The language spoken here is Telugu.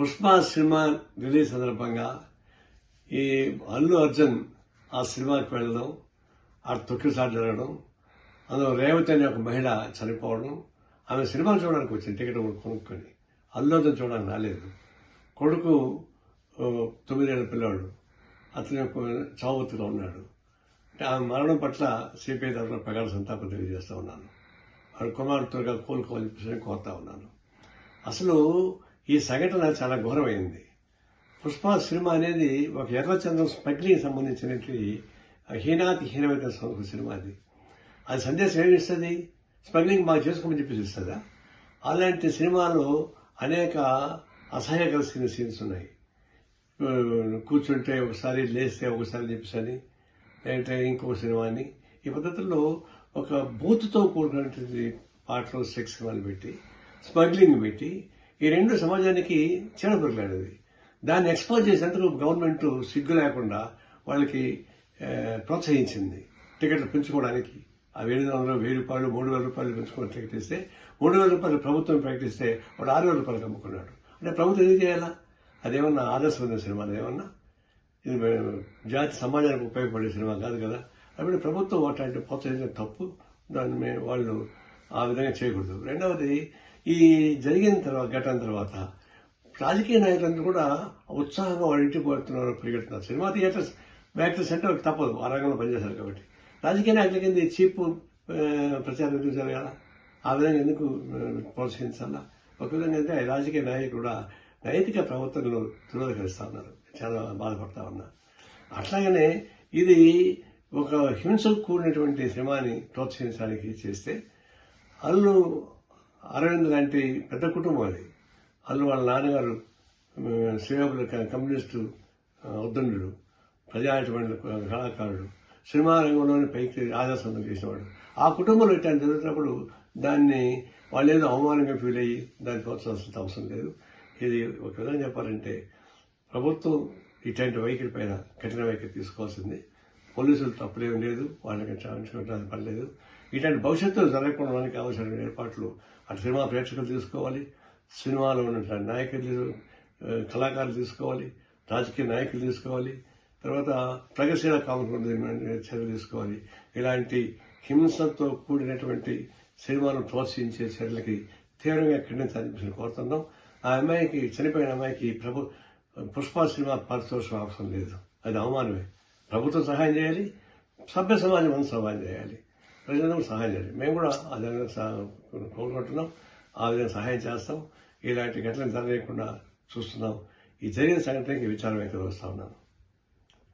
పుష్ప సినిమా రిలీజ్ సందర్భంగా ఈ అల్లు అర్జున్ ఆ సినిమాకి వెళ్ళడం ఆ తొక్కిసారి జరగడం అందులో రేవతి అనే ఒక మహిళ చనిపోవడం ఆమె సినిమా చూడడానికి వచ్చింది టికెట్ కొనుక్కొని. అల్లు అర్జున్ చూడడానికి రాలేదు. కొడుకు తొమ్మిదేళ్ళ పిల్లవాడు పిల్లాడు. అతని యొక్క చావుతులో ఉన్నాడు. ఆమె మరణం పట్ల సిపిఐ తరఫున ప్రగాఢ సంతాపం తెలియజేస్తూ ఉన్నాను. వాడు కుమారుడు కోలుకోవాలని కోరుతా ఉన్నాను. అసలు ఈ సంఘటన చాలా ఘోరమైంది. పుష్ప సినిమా అనేది ఒక ఎర్రచంద్రం స్మగ్లింగ్ సంబంధించినటువంటి హీనాతి హీనమైన సినిమా అది. అది సందేశం ఏమి ఇస్తుంది? స్మగ్లింగ్ మాకు చేసుకోమని చెప్పేసి ఇస్తుందా అలాంటి సినిమాలో అనేక అసహ్యకరమైన సీన్స్ ఉన్నాయి. కూర్చుంటే ఒకసారి లేస్తే ఒకసారి చెప్పేసి లేదంటే ఇంకో సినిమా అని ఈ పద్ధతుల్లో ఒక బూత్తో కూడుకున్నటువంటి పాటలు సెక్స్ సినిమాలు పెట్టి స్మగ్లింగ్ పెట్టి ఈ రెండు సమాజానికి చెడపడలేనిది దాన్ని ఎక్స్పోజ్ చేసేందుకు గవర్నమెంట్ సిగ్గు లేకుండా వాళ్ళకి ప్రోత్సహించింది. టికెట్లు పెంచుకోవడానికి. ఆ ఏడు వందల వెయ్యి రూపాయలు మూడు వేల రూపాయలు పెంచుకొని టికెట్ ఇస్తే మూడు వేల రూపాయలు ప్రభుత్వం ప్రకటిస్తే వాడు ఆరు వేల రూపాయలు అమ్ముకున్నాడు అంటే ప్రభుత్వం ఏం చేయాలా? అదేమన్నా ఆదర్శమైన సినిమా ఏమన్నా ఇది జాతి సమాజానికి ఉపయోగపడే సినిమా కాదు కదా? అప్పుడు ప్రభుత్వం అట్లాంటి ప్రోత్సహించడం తప్పు. దాన్ని వాళ్ళు ఆ విధంగా చేయకూడదు. రెండవది ఈ జరిగిన తర్వాత ఘటన తర్వాత రాజకీయ నాయకులందరూ కూడా ఉత్సాహంగా వాళ్ళ ఇంటికి పోతున్నారు పరిగెడుతున్నారు. సినిమా థియేటర్స్ యాక్టర్స్ అంటే వాళ్ళకి తప్పదు ఆ రంగంలో పనిచేశారు కాబట్టి. రాజకీయ నాయకుల కింద చీప్ ప్రచారం ఎందుకు జరగాల? ఆ విధంగా ఎందుకు ప్రోత్సహించాలా? ఒక విధంగా అయితే రాజకీయ నాయకులు కూడా నైతిక ప్రవర్తనలు తురదకరిస్తా ఉన్నారు. చాలా బాధపడతా ఉన్నారు. అట్లాగనే ఇది ఒక హింసకు కూడినటువంటి సినిమాని ప్రోత్సహించడానికి చేస్తే అల్లు అరవింద్ లాంటి పెద్ద కుటుంబం అది. అల్లు వాళ్ళ నాన్నగారు శ్రీకాకుళ కమ్యూనిస్టు ఉద్దండు ప్రజాటువంటి కళాకారుడు సినిమా రంగంలోని పైకి ఆదర్శం చేసేవాడు ఆ కుటుంబంలో ఇట్లాంటి జరుగుతున్నప్పుడు దాన్ని వాళ్ళు ఏదో అవమానంగా ఫీల్ అయ్యి దాన్ని ప్రోత్సహించాల్సిన అవసరం లేదు. ఇది ఒక విధంగా చెప్పాలంటే ప్రభుత్వం ఇట్లాంటి వైఖరి పైన కఠిన వైఖరి తీసుకోవాల్సింది. పోలీసులు తప్పులేం లేదు వాళ్ళకి చాలించుకోవడానికి పర్లేదు. ఇట్లాంటి భవిష్యత్తులో జరగకుండా అవసరమైన ఏర్పాట్లు అటు సినిమా ప్రేక్షకులు తీసుకోవాలి సినిమాలో ఉన్నటువంటి నాయకులు కళాకారులు తీసుకోవాలి రాజకీయ నాయకులు తీసుకోవాలి తర్వాత ప్రగతిశీల కామకుండా చర్యలు తీసుకోవాలి. ఇలాంటి హింసతో కూడినటువంటి సినిమాను ప్రోత్సహించే చర్యలకి తీవ్రంగా ఖండించాలని కోరుతున్నాం. ఆ అమ్మాయికి చనిపోయిన అమ్మాయికి ప్రభు పుష్ప సినిమా పారితోషికం అవసరం లేదు. అది అవమానమే. ప్రభుత్వం సహాయం చేయాలి సభ్య సమాజం అంతా సహాయం చేయాలి. ప్రజలందరూ సహాయం చేయాలి. మేము కూడా ఆ విధంగా కోరుకుంటున్నాం. ఆ విధంగా సహాయం చేస్తాం. ఇలాంటి ఘటనలు జరగకుండా చూస్తున్నాం. ఈ జరిగిన సంఘటనకి విచారం అయితే వస్తా ఉన్నాను